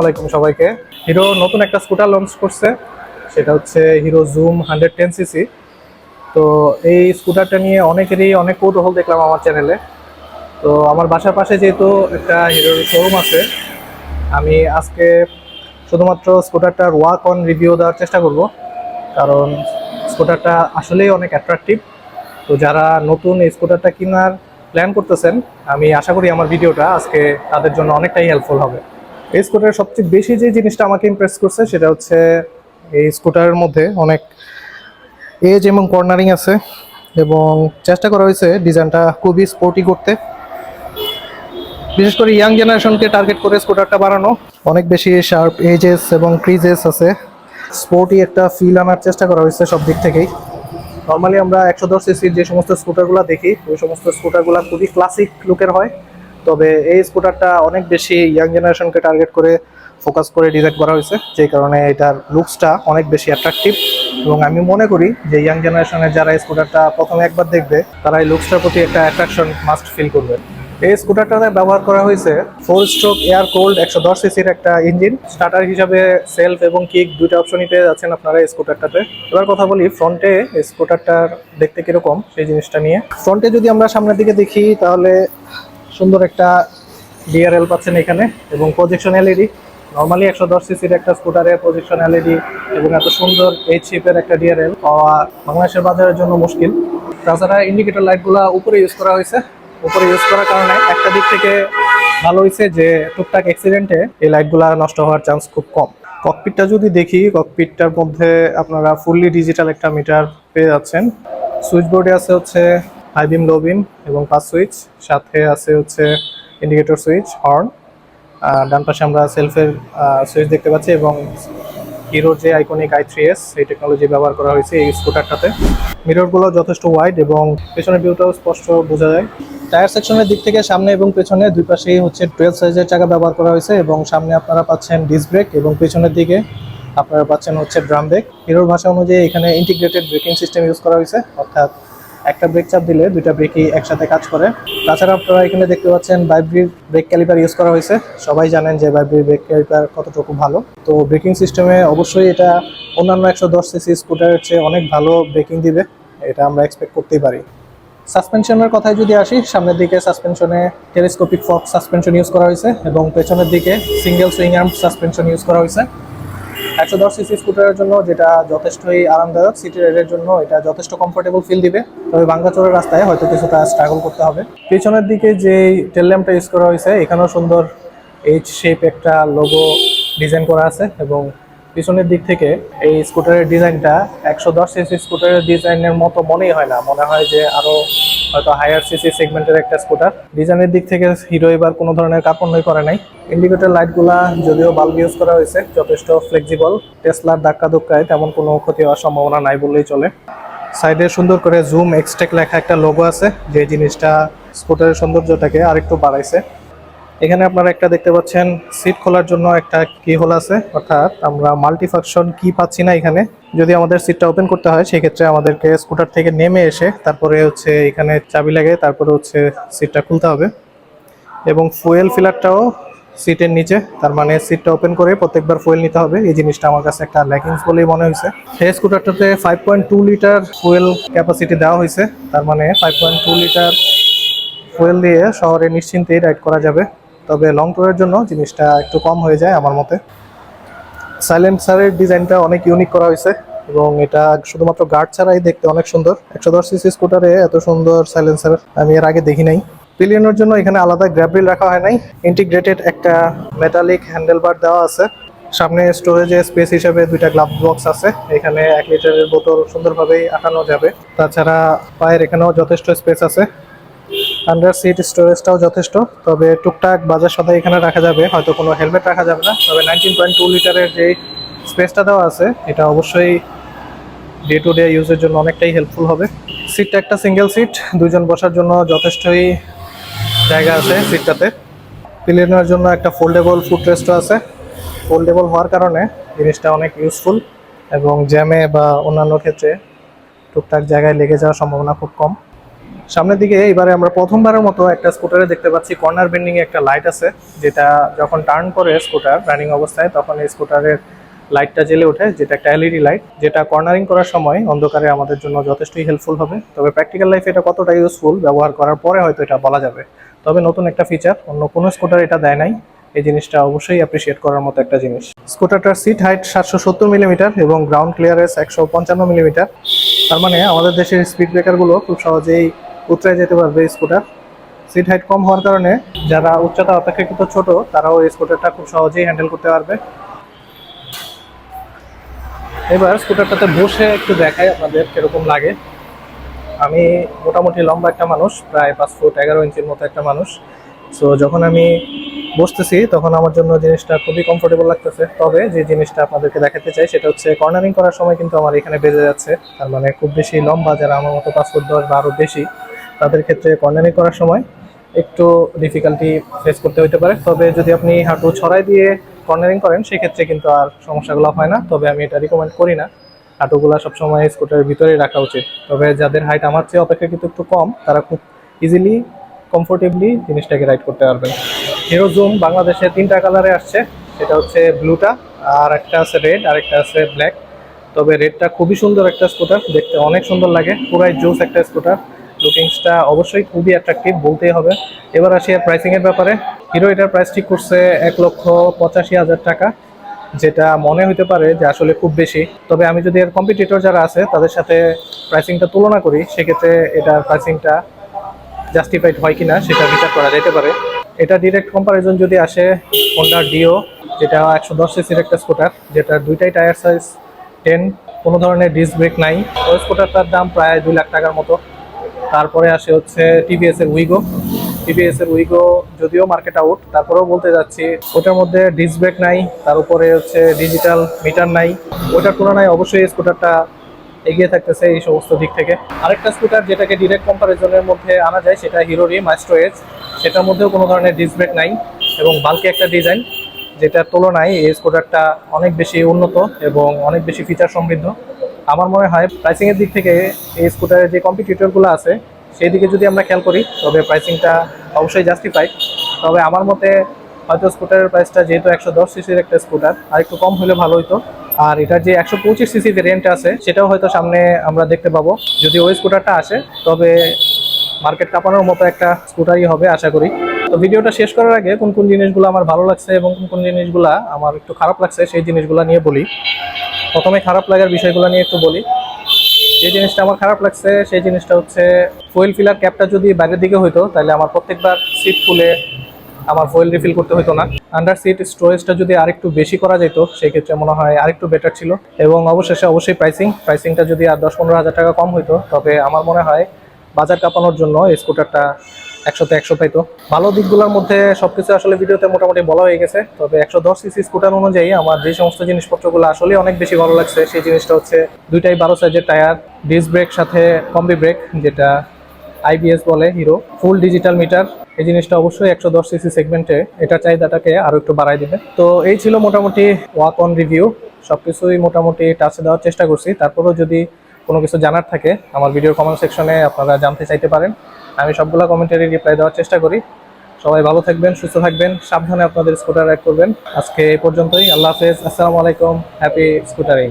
আলাইকুম সবাইকে। হিরো নতুন একটা স্কুটার লঞ্চ করছে। সেটা হচ্ছে Hero zoom hundred ten CC তো এই স্কুটারটা নিয়ে অনেকেরই অনেক কৌতূহল দেখলাম আমার চ্যানেলে তো আমার বাসার পাশে যেহেতু একটা হিরোর শোরুম আছে, আমি আজকে শুধুমাত্র স্কুটারটার ওয়াক অন রিভিউ দেওয়ার চেষ্টা করব। কারণ স্কুটারটা আসলেই অনেক অ্যাট্রাকটিভ তো যারা নতুন এই স্কুটারটা কেনার প্ল্যান করতেছেন, আমি আশা করি আমার ভিডিওটা আজকে তাদের জন্য অনেকটাই হেল্পফুল হবে। এই স্কুটারের সবচেয়ে বেশি যে জিনিসটা আমাকে ইমপ্রেস করছে সেটা হচ্ছে এই স্কুটারের মধ্যে অনেক এজ এবং কর্নারিং আছে এবং চেষ্টা করা হয়েছে ডিজাইনটা খুবই স্পোর্টি করতে। বিশেষ করে ইয়াং জেনারেশনকে টার্গেট করে স্কুটারটা বানানো অনেক বেশি শার্প এজেস এবং ক্রিজেস আছে। স্পোর্টি একটা ফিল আনার চেষ্টা করা হয়েছে সব দিক থেকেই। নর্মালি আমরা একশো দশ সিসির যে সমস্ত স্কুটারগুলো দেখি, ওই সমস্ত স্কুটারগুলো খুবই ক্লাসিক লুকের হয়। তবে এই স্কুটারটা অনেক বেশি ইয়াং জেনারেশনকে টার্গেট করে ফোকাস করে ডিজাইন করা হয়েছে যে কারণে এটার লুকসটা অনেক বেশি অ্যাট্রাকটিভ এবং আমি মনে করি যে ইয়াং জেনারেশনের যারা এই স্কুটারটা প্রথমে একবার দেখবে, তারা এই লুকসটার প্রতি একটা অ্যাট্রাকশন মাস্ট ফিল করবে। এই স্কুটারটাতে ব্যবহার করা হয়েছে ফোর স্ট্রোক এয়ার কোল্ড একশো দশ সিসির একটা ইঞ্জিন স্টার্টার হিসাবে সেলফ এবং কিক দুইটা অপশনই পেয়ে যাচ্ছেন আপনারা এই স্কুটারটাতে এবার কথা বলি ফ্রন্টে স্কুটারটার দেখতে কীরকম সেই জিনিসটা নিয়ে। ফ্রন্টে যদি আমরা সামনের দিকে দেখি, তাহলে সুন্দর একটা ডিআরএল পাচ্ছেন এখানে এবং প্রজেকশন এলইডি নর্মালি একশো দশ সিসির একটা স্কুটারে প্রজেকশন এলইডি এবং এত সুন্দর এইচ শেপের একটা ডিআরএল পাওয়া বাংলাদেশের বাজারের জন্য মুশকিল। তাছাড়া ইন্ডিকেটর লাইটগুলো উপরে ইউজ করা হয়েছে। উপরে ইউজ করার কারণে একটা দিক থেকে ভালো হয়েছে যে টুকটাক অ্যাক্সিডেন্টে এই লাইটগুলো নষ্ট হওয়ার চান্স খুব কম। ককপিটটা যদি দেখি ককপিটটার মধ্যে আপনারা ফুললি ডিজিটাল একটা মিটার পেয়ে যাচ্ছেন। সুইচ বোর্ডে আছে হচ্ছে হাই বিম লো বিম এবং পাঁচ সুইচ, সাথে আছে হচ্ছে ইন্ডিকেটর সুইচ, হর্ন। ডান পাশে আমরা সেলফের সুইচ দেখতে পাচ্ছি এবং হিরোর যে আইকনিক আই থ্রি এস এই টেকনোলজি ব্যবহার করা হয়েছে এই স্কুটারটাতে মিররগুলো যথেষ্ট ওয়াইড এবং পেছনের ভিউটাও স্পষ্ট বোঝা যায়। টায়ার সেকশনের দিক থেকে সামনে এবং পেছনে দুই পাশেই হচ্ছে টুয়েলভ সাইজের চাকা ব্যবহার করা হয়েছে এবং সামনে আপনারা পাচ্ছেন ডিস ব্রেক এবং পেছনের দিকে আপনারা পাচ্ছেন হচ্ছে ড্রাম ব্রেক হিরোর ভাষা অনুযায়ী এখানে ইন্টিগ্রেটেড ব্রেকিং সিস্টেম ইউজ করা হয়েছে, অর্থাৎ একটা ব্রেক চাপ দিলে দুইটা ব্রেকই একসাথে কাজ করে। তাছাড়া আপনারা এখানে দেখতে পাচ্ছেন বাইব্রির ব্রেক ক্যালিপার ইউজ করা হয়েছে। সবাই জানেন যে বাইব্রির ব্রেক ক্যালিপার কতটুকু ভালো। তো ব্রেকিং সিস্টেমে অবশ্যই এটা অন্যান্য একশো দশ সিসি স্কুটারের চেয়ে অনেক ভালো ব্রেকিং দিবে। এটা আমরা এক্সপেক্ট করতেই পারি। সাসপেনশনের কথায় যদি আসি, সামনের দিকে সাসপেনশনে টেলিস্কোপিক ফক সাসপেনশন ইউজ করা হয়েছে এবং পেছনের দিকে single swing arm suspension use করা হয়েছে। একশো দশ সিসি স্কুটারের জন্য যেটা যথেষ্টই আরামদায়ক সিটি রাইডের জন্য এটা যথেষ্ট কমফোর্টেবল ফিল দিবে। তবে বাঙ্গাচোরের রাস্তায় হয়তো কিছুটা স্ট্রাগল করতে হবে। পেছনের দিকে যে টেল ল্যাম্পটা ইউজ করা হয়েছে, এখানেও সুন্দর এইচ শেপ একটা লোগো ডিজাইন করা আছে এবং পিছনের দিক থেকে এই স্কুটারের ডিজাইনটা একশো দশ সিসি স্কুটারের ডিজাইনের মতো মনেই হয় না। মনে হয় যে আরও হয়তো হায়ার সিসি সেগমেন্টের একটা স্কুটার ডিজাইনের দিক থেকে হিরো এবার কোনো ধরনের কাপড় করে নাই। ইন্ডিকেটর লাইটগুলা যদিও বাল্ব ইউজ করা হয়েছে, যথেষ্ট ফ্লেক্সিবল টেসলার ধাক্কা ধুক্কায় তেমন কোনো ক্ষতি হওয়ার সম্ভাবনা নাই বললেই চলে। সাইডে সুন্দর করে জুম এক্সটেক লেখা একটা লোগো আছে, যে জিনিসটা স্কুটারের সৌন্দর্যটাকে আরেকটু বাড়াইছে। এখানে আপনারা একটা দেখতে পাচ্ছেন সিট খোলার জন্য একটা কি হোল আছে, অর্থাৎ আমরা মাল্টিফাংশন কি পাচ্ছি না এখানে। যদি আমাদের সিটটা ওপেন করতে হয়, সেক্ষেত্রে আমাদেরকে স্কুটার থেকে নেমে এসে তারপরে হচ্ছে এখানে চাবি লাগে তারপরে হচ্ছে সিটটা খুলতে হবে। এবং ফুয়েল ফিলারটাও সিটের নিচে, তার মানে সিটটা ওপেন করে প্রত্যেকবার ফুয়েল নিতে হবে। এই জিনিসটা আমার কাছে একটা ল্যাকিংস বলেই মনে হয়েছে। এই স্কুটারটাতে five point two litre fuel capacity দেওয়া হয়েছে, তার মানে five point two litre fuel দিয়ে শহরে নিশ্চিন্তেই রাইড করা যাবে। তবে লং ট্যুরের জন্য জিনিসটা একটু কম হয়ে যায় আমার মতে। সাইলেন্সারের ডিজাইনটা অনেক ইউনিক করা হয়েছে এবং এটা শুধুমাত্র গার্ড ছাড়াই দেখতে অনেক সুন্দর। একশো দশ সিসি স্কুটারে এত সুন্দর সাইলেন্সার আমি এর আগে দেখি নাই। পিলিয়নের জন্য এখানে আলাদা গ্র্যাবরিল রাখা হয় নাই। ইন্টিগ্রেটেড একটা মেটালিক হ্যান্ডেলবার দেওয়া আছে। সামনে স্টোরেজে স্পেস হিসেবে দুইটা গ্লাভ বক্স আছে। এখানে এক লিটারের বোতল সুন্দরভাবেই আটানো যাবে। তাছাড়া পায়ের এখানেও যথেষ্ট স্পেস আছে। আন্ডার সিট স্টোরেজটাও যথেষ্ট, তবে টুকটাক বাজার সদাই এখানে রাখা যাবে, হয়তো কোনো হেলমেট রাখা যাবে না। তবে নাইনটিন পয়েন্ট টু লিটারের যে স্পেসটা দেওয়া আছে, এটা অবশ্যই ডে টু ডে ইউজের জন্য অনেকটাই হেল্পফুল হবে। সিটটা একটা সিঙ্গেল সিট দুজন বসার জন্য যথেষ্টই জায়গা আছে সিটটাতে পিলিয়নের জন্য একটা ফোল্ডেবল ফুট রেস্টও আছে। ফোল্ডেবল হওয়ার কারণে জিনিসটা অনেক ইউজফুল এবং জ্যামে বা অন্যান্য ক্ষেত্রে টুকটাক জায়গায় লেগে যাওয়ার সম্ভাবনা খুব কম। সামনের দিকে এবারে আমরা প্রথমবারের মতো একটা স্কুটারে দেখতে পাচ্ছি। কর্নার বেন্ডিং এ একটা লাইট আছে, যেটা যখন টার্ন করে স্কুটার রানিং অবস্থায়, তখন এই স্কুটারের লাইটটা জ্বেলে ওঠে, যেটা একটা এলইডি লাইট যেটা কর্নারিং করার সময় অন্ধকারে আমাদের জন্য যথেষ্টই হেল্পফুল হবে। তবে প্র্যাকটিক্যাল লাইফে এটা কতটা ইউজফুল ব্যবহার করার পরে হয়তো এটা বলা যাবে। তবে নতুন একটা ফিচার অন্য কোনো স্কুটার এটা দেয় নাই। এই জিনিসটা অবশ্যই অ্যাপ্রিসিয়েট করার মতো একটা জিনিস। স্কুটারটার সিট হাইট সাতশো সত্তর মিলিমিটার এবং গ্রাউন্ড ক্লিয়ারেন্স একশো পঞ্চান্ন মিলিমিটার তার মানে আমাদের দেশের স্পিড ব্রেকারগুলো খুব সহজেই উতরে যেতে পারবে স্কুটার সিট হাইট কম হওয়ার কারণে যারা উচ্চতা অপেক্ষাকৃত ছোট, তারাও এই স্কুটারটা খুব সহজেই হ্যান্ডেল করতে পারবে। এবার স্কুটারটাতে বসে একটু দেখাই আপনাদের কীরকম লাগে। আমি মোটামুটি লম্বা একটা মানুষ, প্রায় পাঁচ ফুট এগারো ইঞ্চির মতো একটা মানুষ। সো যখন আমি বসতেছি, তখন আমার জন্য জিনিসটা খুবই কমফোর্টেবল লাগতেছে। তবে যে জিনিসটা আপনাদেরকে দেখাতে চাই, সেটা হচ্ছে কর্নারিং করার সময় কিন্তু আমার এখানে বেজে যাচ্ছে। তার মানে খুব বেশি লম্বা, যারা আমার মতো পাঁচ ফুট দশ বা আরও বেশি, তাদের ক্ষেত্রে কর্নারিং করার সময় একটু ডিফিকাল্টি ফেস করতে হতে পারে। তবে যদি আপনি হাঁটু ছড়াই দিয়ে কর্নারিং করেন, সেক্ষেত্রে কিন্তু আর সমস্যাগুলো হয় না। তবে আমি এটা রিকমেন্ড করি না। হাঁটুগুলা সবসময় স্কুটারের ভিতরেই রাখা উচিত। তবে যাদের হাইট আমার চেয়ে অপেক্ষাকৃত একটু কম, তারা খুব ইজিলি কমফোর্টেবলি জিনিসটাকে রাইড করতে পারবেন। হিরো জুম বাংলাদেশে তিনটা কালারে আসছে। সেটা হচ্ছে ব্লুটা আর একটা আছে রেড আর একটা আছে ব্ল্যাক তবে রেডটা খুবই সুন্দর একটা স্কুটার দেখতে অনেক সুন্দর লাগে। পুরাই জোস একটা স্কুটার লুকিংসটা অবশ্যই খুবই অ্যাট্রাকটিভ বলতেই হবে। এবার আসি এর প্রাইসিংয়ের ব্যাপারে। হিরো এটার প্রাইস ঠিক করছে এক লক্ষ পঁচাশি হাজার টাকা, যেটা মনে হতে পারে যে আসলে খুব বেশি। তবে আমি যদি এর কম্পিটিটর যারা আছে, তাদের সাথে প্রাইসিংটা তুলনা করি, সেক্ষেত্রে এটার প্রাইসিংটা জাস্টিফাইড হয় কিনা, সেটা বিচার করা যেতে পারে। এটা ডিরেক্ট কম্পারিজন যদি আসে হোন্ডার ডিও যেটা একশো দশ সিসির একটা স্কুটার যেটা দুইটাই টায়ার সাইজ টেন কোনো ধরনের ডিস্ক ব্রেক নাই। ওই স্কুটারটার দাম প্রায় দুই লাখ টাকার মতো। তারপরে আসে হচ্ছে টিভিএসের উইগো টিভিএসের উইগো যদিও মার্কেট আউট তারপরেও বলতে যাচ্ছি, ওটার মধ্যে ডিস্ক ব্রেক নাই, তার উপরে হচ্ছে ডিজিটাল মিটার নাই। ওটার তুলনায় অবশ্যই স্কুটারটা এগিয়ে থাকতেছে এই সমস্ত দিক থেকে। আরেকটা স্কুটার যেটাকে ডিরেক্ট কম্পারিজনের মধ্যে আনা যায়, সেটা হিরোরই মাস্ট্রো এজ সেটার মধ্যেও কোনো ধরনের ডিস্ক ব্রেক নাই এবং বাল্কি একটা ডিজাইন যেটার তুলনায় এই স্কুটারটা অনেক বেশি উন্নত এবং অনেক বেশি ফিচার সমৃদ্ধ। আমার মনে হয় প্রাইসিংয়ের দিক থেকে এই স্কুটারের যে কম্পিটিটরগুলো আছে সেই দিকে যদি আমরা খেয়াল করি, তবে প্রাইসিংটা অবশ্যই জাস্টিফাইড তবে আমার মতে হয়তো স্কুটারের প্রাইসটা যেহেতু একশো দশ সিসির একটা স্কুটার আর একটু কম হলে ভালো হতো আর এটার যে একশো পঁচিশ সিসি ভেরিয়েন্ট আছে, সেটাও হয়তো সামনে আমরা দেখতে পাবো। যদি ওই স্কুটারটা আসে, তবে মার্কেট কাঁপানোর মতো একটা স্কুটারই হবে, আশা করি। তো ভিডিওটা শেষ করার আগে কোন কোন জিনিসগুলো আমার ভালো লাগছে এবং কোন কোন জিনিসগুলো আমার একটু খারাপ লাগছে সেই জিনিসগুলো নিয়ে বলি। প্রথমে খারাপ লাগার বিষয়গুলো নিয়ে একটু বলি। যে জিনিসটা আমার খারাপ লাগছে সেই জিনিসটা হচ্ছে ফুয়েল ফিলার ক্যাপটা যদি বাইরের দিকে হইতো, তাহলে আমার প্রত্যেকবার সিট খুলে আমার ফুয়েল রিফিল করতে হতো না। আন্ডার সিট স্টোরেজটা যদি আরেকটু বেশি করা যেত, সেই ক্ষেত্রে মনে হয় আরেকটু বেটার ছিল। এবং অবশেষে অবশ্যই প্রাইসিং প্রাইসিংটা যদি আর দশ পনেরো হাজার টাকা কম হইতো, তবে আমার মনে হয় বাজার কাঁপানোর জন্য স্কুটারটা একশোতে একশো পাইতো। ভালো দিকগুলোর মধ্যে সবকিছু আসলে ভিডিওতে মোটামুটি বলা হয়ে গেছে, তবে একশো দশ সিসি স্কুটার অনুযায়ী আমার যে সমস্ত জিনিসপত্রগুলো আসলে অনেক বেশি ভালো লাগছে। সেই জিনিসটা হচ্ছে দুইটাই বারো সাইজের টায়ার, ডিস্ক ব্রেক সাথে কম্বি ব্রেক, যেটা আইবিএস বলে, হিরো। ফুল ডিজিটাল মিটার, এই জিনিসটা অবশ্যই একশো দশ সিসি সেগমেন্টে এটার চাহিদাটাকে আরও একটু বাড়াই দিবে। তো এই ছিল মোটামুটি ওয়াক অন রিভিউ, সবকিছুই মোটামুটি টাচে দেওয়ার চেষ্টা করছি। তারপরেও যদি কোনো কিছু জানার থাকে, আমার ভিডিও কমেন্ট সেকশনে আপনারা জানতে চাইতে পারেন। আমি সবগুলো কমেন্টারি রিপ্লাই দেওয়ার চেষ্টা করি। সবাই ভালো থাকবেন, সুস্থ থাকবেন, সাবধানে আপনাদের স্কুটার রাইড করবেন। আজকে এই পর্যন্তই, আল্লাহ হাফেজ, আসসালামু আলাইকুম হ্যাপি স্কুটারিং